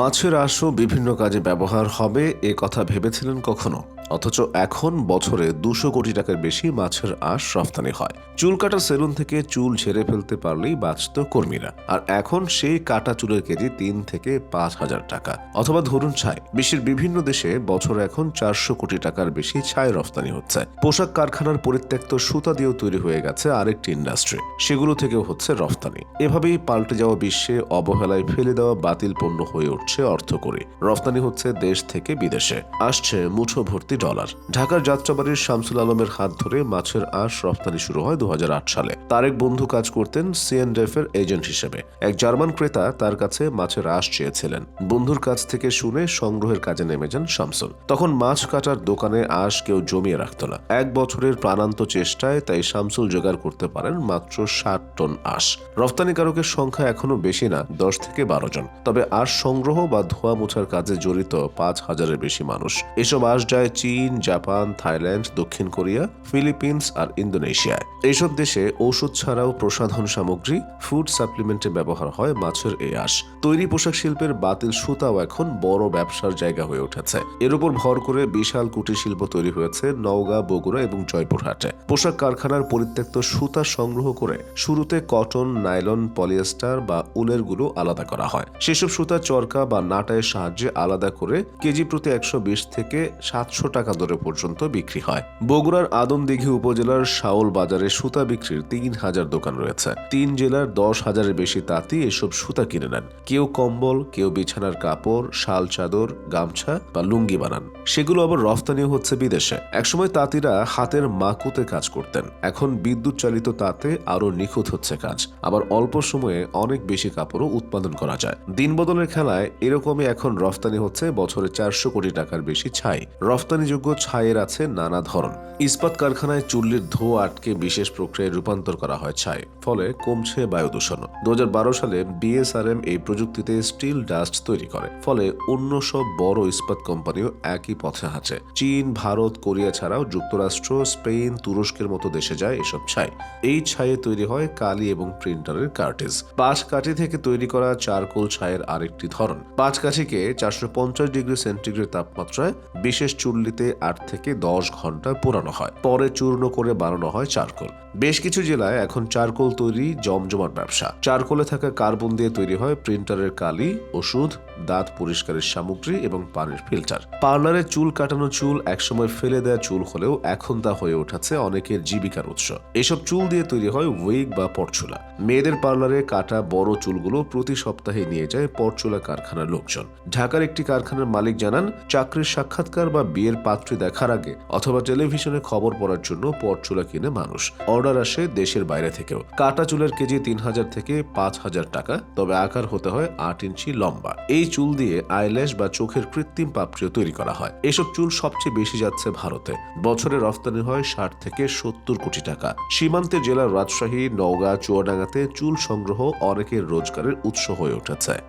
মাছের আঁশও বিভিন্ন কাজে ব্যবহার হবে এ কথা ভেবেছিলেন কখনো? অথচ এখন বছরে দুশো কোটি টাকার বেশি মাছের আঁশ রফতানি হয়। চুল কাটা সেলুন থেকে চুল ঝেড়ে ফেলতে পারলেই বাঁচত কর্মীরা। আর এখন সেই কাটা চুলের কেজি তিন থেকে পাঁচ হাজার টাকা। অথবা ধরুন ছাই, বিশ্বের বিভিন্ন দেশে বছরে এখন চারশো কোটি টাকার বেশি ছাই রফতানি হচ্ছে। পোশাক কারখানার পরিত্যক্ত সুতা দিয়েও তৈরি হয়ে গেছে আরেকটি ইন্ডাস্ট্রি। সেগুলো থেকেও হচ্ছে রফতানি। এভাবেই পাল্টে যাওয়া বিশ্বে অবহেলায় ফেলে দেওয়া বাতিল পণ্য হয়ে উঠছে অর্থকরী। রফতানি হচ্ছে দেশ থেকে বিদেশে। আসছে মুঠো ভর্তি ডলার। ঢাকার যাত্রাবাড়ির শামসুল আলমের হাত ধরে মাছের আঁশ রফতানি শুরু হয় দু হাজার আট সালে। তার এক বন্ধু কাজ করতেন সিএনডেফ এর এজেন্ট হিসেবে। এক জার্মান ক্রেতা তার কাছে মাছের আঁশ চেয়েছিলেন। বন্ধুর কাছ থেকে শুনে সংগ্রহের কাজে নেমে যান শামসুল। তখন মাছ কাটার দোকানে আঁশ কেউ জমিয়ে রাখত না। এক বছরের প্রাণান্ত চেষ্টায় তাই শামসুল জোগাড় করতে পারেন মাত্র ষাট টন আঁশ। রফতানিকারকের সংখ্যা এখনও বেশি না, দশ থেকে বারো জন। তবে আঁশ সংগ্রহ বা ধোয়া মোছার কাজে জড়িত পাঁচ হাজারের বেশি মানুষ। এসব আঁশ যায় চীন জাপান, থাইল্যান্ড, দক্ষিণ কোরিয়া, ফিলিপিন্স আর ইন্দোনেশিয়ায় এইসব দেশে ঔষধ ছাড়াও প্রসাধন সামগ্রী, ফুড সাপ্লিমেন্টে ব্যবহার হয় মাছের এই আঁশ। তৈরি পোশাক শিল্পের বাতিল সুতাও এখন বড় ব্যবসার জায়গা হয়ে উঠেছে। এর উপর ভর করে বিশাল কুটির শিল্প তৈরি হয়েছে নওগাঁ, বগুড়া এবং জয়পুরহাটে। পোশাক কারখানার পরিত্যক্ত সুতা সংগ্রহ করে শুরুতে কটন, নাইলন, পলিয়েস্টার বা উলেরগুলো আলাদা করা হয়। সেসব সুতা চরকা বা নাটায়ের সাহায্যে আলাদা করে কেজি প্রতি একশো বিশ থেকে সাতশো টাকা দরে পর্যন্ত বিক্রি হয়। বগুড়ার আদমদিঘি উপজেলার শাওল বাজারে সুতা বিক্রির তিন হাজার দোকান রয়েছে। তিন জেলার দশ হাজারের বেশি তাঁতি এসব সুতা কিনে নেন। কেউ কম্বল, কেউ বিছানার কাপড়, শাল চাদর, গামছা বা লুঙ্গি বানান। সেগুলো আবার রফতানিও হচ্ছে বিদেশে। একসময় তাঁতিরা হাতের মাকুতে কাজ করতেন। এখন বিদ্যুৎ চালিত তাঁতে আরও নিখুঁত হচ্ছে কাজ। আবার অল্প সময়ে অনেক বেশি কাপড়ও উৎপাদন করা যায়। দিন বদলের খেলায় এরকমই এখন রফতানি হচ্ছে বছরে চারশো কোটি টাকার বেশি ছাই। রফতানিযোগ্য ছাইয়ের আছে নানা ধরন। ইস্পাত কারখানায় চুল্লির ধোঁয়া আটকে বিশেষ প্রক্রিয়ায় রূপান্তর করা হয় ছাই, ফলে কমছে বায়ু দূষণ দু সালে বিএসআরএম এই প্রযুক্তিতে স্টিল ডাস্ট তৈরি করে, ফলে অন্য সব বড় ইস্পাত কোম্পানিও একই পথে হাঁটে চীন, ভারত, কোরিয়া ছাড়াও যুক্তরাষ্ট্র, স্পেন, তুরস্কের মতো দেশে যায় এসব ছাই। এই ছাইয়ে তৈরি হয় কালি এবং প্রিন্টারের কার্টেজ। পাঁচ কাঠি থেকে তৈরি করা চারকোল ছাইয়ের আরেকটি ধরন। পাঁচ কাঠিকে চারশো পঞ্চাশ ডিগ্রি সেন্টিগ্রেড তাপমাত্রায় বিশেষ চুল্লিতে আট থেকে দশ ঘণ্টা পোড়ানো হয়। পরে চূর্ণ করে বানানো হয় চারকোল। বেশ কিছু জেলায় এখন চারকোল তৈরি জমজমাট ব্যবসা। চারকোলে থাকা কার্বন দিয়ে তৈরি হয় প্রিন্টারের কালি, ওষুধ, দাঁত পরিষ্কারের সামগ্রী এবং পানির ফিল্টার। পার্লারে চুল কাটানো চুল একসময় ফেলে দেওয়া চুল হলেও এখন তা হয়ে উঠেছে অনেকের জীবিকার উৎস। এসব চুল দিয়ে তৈরি হয় উইগ বা পরচুলা। মেয়েদের পার্লারে কাটা বড় চুলগুলো প্রতি সপ্তাহে নিয়ে যায় পরচুলা কারখানার লোকজন। ঢাকার একটি কারখানার মালিক জানান, চাকরির সাক্ষাৎকার বা বিয়ের পাত্রী দেখার আগে অথবা টেলিভিশনে খবর পড়ার জন্য পরচুলা কিনে মানুষ। অর্ডার আসে দেশের বাইরে থেকেও। কাটা চুলের কেজি তিন হাজার থেকে পাঁচ হাজার টাকা, তবে আকার হতে হয় আট ইঞ্চি লম্বা। এই চুল দিয়ে আইল্যাশ বা চোখের কৃত্রিম পাপড়িও তৈরি করা হয়। এসব চুল সবচেয়ে বেশি যাচ্ছে ভারতে। বছরে রফতানি হয় ষাট থেকে সত্তর কোটি টাকা। সীমান্তে জেলার রাজশাহী, নওগাঁ, চুয়াডাঙ্গাতে চুল সংগ্রহ অনেকের রোজগারের উৎস হয়ে উঠেছে।